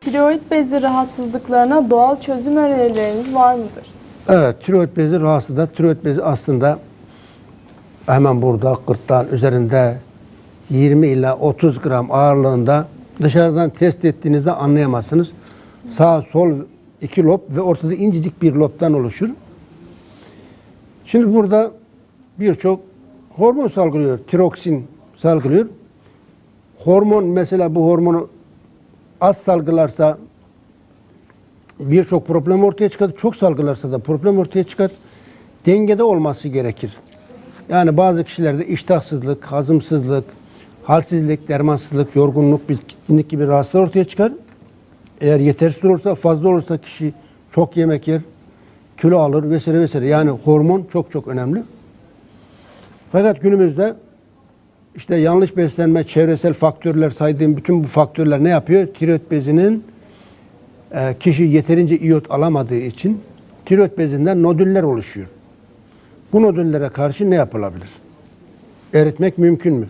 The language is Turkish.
Tiroid bezi rahatsızlıklarına doğal çözüm önerileriniz var mıdır? Evet, tiroid bezi rahatsızda. Tiroid bezi aslında hemen burada gırtlağın üzerinde 20 ila 30 gram ağırlığında dışarıdan test ettiğinizde anlayamazsınız. Sağ sol iki lob ve ortada incecik bir lobdan oluşur. Şimdi burada birçok hormon salgılıyor. Tiroksin salgılıyor. Hormon mesela bu hormonu az salgılarsa birçok problem ortaya çıkar. Çok salgılarsa da problem ortaya çıkar. Dengede olması gerekir. Yani bazı kişilerde iştahsızlık, hazımsızlık, halsizlik, dermansızlık, yorgunluk, bitkinlik gibi rahatsızlıklar ortaya çıkar. Eğer yetersiz olursa, fazla olursa kişi çok yemek yer, kilo alır vesaire vesaire. Yani hormon çok çok önemli. Fakat günümüzde işte yanlış beslenme, çevresel faktörler saydığım bütün bu faktörler ne yapıyor? Tiroid bezinin e, kişi yeterince iyot alamadığı için tiroid bezinden nodüller oluşuyor. Bu nodüllere karşı ne yapılabilir? Eritmek mümkün mü?